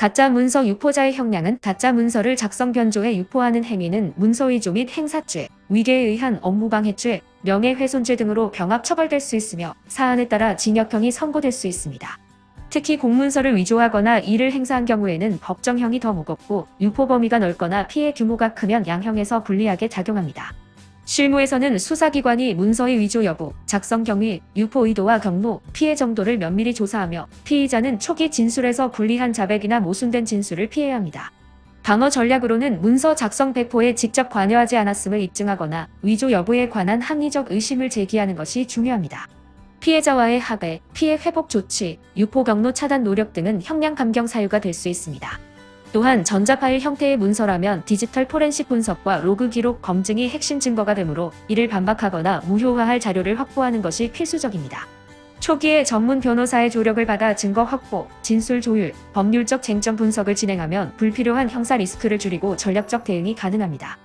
가짜 문서 유포자의 형량은 가짜 문서를 작성 변조해 유포하는 행위는 문서위조 및 행사죄, 위계에 의한 업무방해죄, 명예훼손죄 등으로 병합 처벌될 수 있으며 사안에 따라 징역형이 선고될 수 있습니다. 특히 공문서를 위조하거나 이를 행사한 경우에는 법정형이 더 무겁고 유포 범위가 넓거나 피해 규모가 크면 양형에서 불리하게 작용합니다. 실무에서는 수사기관이 문서의 위조 여부, 작성 경위, 유포 의도와 경로, 피해 정도를 면밀히 조사하며 피의자는 초기 진술에서 불리한 자백이나 모순된 진술을 피해야 합니다. 방어 전략으로는 문서 작성 배포에 직접 관여하지 않았음을 입증하거나 위조 여부에 관한 합리적 의심을 제기하는 것이 중요합니다. 피해자와의 합의, 피해 회복 조치, 유포 경로 차단 노력 등은 형량 감경 사유가 될 수 있습니다. 또한 전자파일 형태의 문서라면 디지털 포렌식 분석과 로그 기록 검증이 핵심 증거가 되므로 이를 반박하거나 무효화할 자료를 확보하는 것이 필수적입니다. 초기에 전문 변호사의 조력을 받아 증거 확보, 진술 조율, 법률적 쟁점 분석을 진행하면 불필요한 형사 리스크를 줄이고 전략적 대응이 가능합니다.